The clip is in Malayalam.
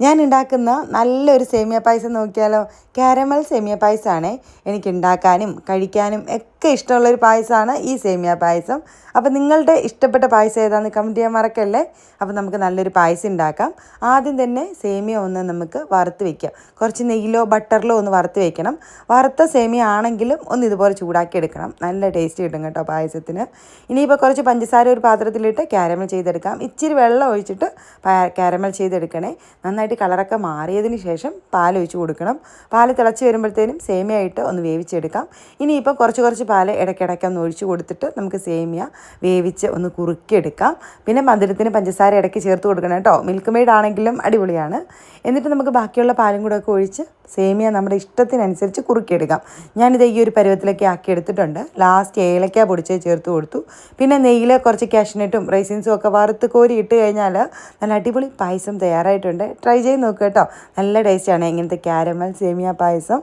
ഞാൻ ഉണ്ടാക്കുന്ന നല്ലൊരു സേമിയ പായസം നോക്കിയാലോ? കാരമൽ സേമിയ പായസമാണ് എനിക്ക് ഉണ്ടാക്കാനും കഴിക്കാനും ഒക്കെ ഇഷ്ടമുള്ളൊരു പായസമാണ് ഈ സേമിയ പായസം. അപ്പോൾ നിങ്ങളുടെ ഇഷ്ടപ്പെട്ട പായസം ഏതാണെന്ന് കമന്റ് ചെയ്യാൻ മറക്കല്ലേ? അപ്പോൾ നമുക്ക് നല്ലൊരു പായസം ഉണ്ടാക്കാം. ആദ്യം തന്നെ സേമിയ ഒന്ന് നമുക്ക് വറുത്ത് വയ്ക്കാം കുറച്ച് നെയ്യിലോ ബട്ടറിലോ ഒന്ന് വറുത്ത് വയ്ക്കണം വറുത്ത സേമിയ ആണെങ്കിലും ഒന്ന് ഇതുപോലെ ചൂടാക്കി എടുക്കണം. നല്ല ടേസ്റ്റ് കിട്ടും കേട്ടോ പായസത്തിന്. ഇനിയിപ്പോൾ കുറച്ച് പഞ്ചസാര ഒരു പാത്രത്തിലിട്ട് ക്യാരമൽ ചെയ്തെടുക്കാം. ഇച്ചിരി വെള്ളം ഒഴിച്ചിട്ട് ക്യാരമൽ ചെയ്തെടുക്കണേ. നന്നായിട്ട് കളറൊക്കെ മാറിയതിന് ശേഷം പാൽ ഒഴിച്ച് കൊടുക്കണം. പാൽ തിളച്ച് വരുമ്പോഴത്തേനും സേമിയ ഇട്ട് ഒന്ന് വേവിച്ചെടുക്കാം. ഇനിയിപ്പോൾ കുറച്ച് കുറച്ച് പാൽ ഇടയ്ക്കിടയ്ക്ക് ഒന്ന് ഒഴിച്ച് കൊടുത്തിട്ട് നമുക്ക് സേമിയ വേവിച്ച് ഒന്ന് കുറുക്കിയെടുക്കാം. പിന്നെ മധുരത്തിന് പഞ്ചസാര ഇടയ്ക്ക് ചേർത്ത് കൊടുക്കണം കേട്ടോ. മിൽക്ക് മെയ്ഡ് ആണെങ്കിലും അടിപൊളിയാണ്. എന്നിട്ട് നമുക്ക് ബാക്കിയുള്ള പാലും കൂടെ ഒക്കെ ഒഴിച്ച് സേമിയ നമ്മുടെ ഇഷ്ടത്തിനനുസരിച്ച് കുറുക്കിയെടുക്കാം. ഞാനിത് ഈ ഒരു പരുവത്തിലൊക്കെ ആക്കി എടുത്തിട്ടുണ്ട്. ലാസ്റ്റ് ഏലക്ക പൊടിച്ച് ചേർത്ത് കൊടുത്തു. പിന്നെ നെയ്യിൽ കുറച്ച് കാഷ്നട്ടും റൈസിൻസും ഒക്കെ വറുത്ത് കോരി ഇട്ട് കഴിഞ്ഞാൽ നല്ല അടിപൊളി പായസം തയ്യാറായിട്ടുണ്ട്. ട്രൈ ചെയ്ത് നോക്കുക കേട്ടോ. നല്ല ടേസ്റ്റാണ് ഇങ്ങനത്തെ ക്യാരമൽ സേമിയ പായസം.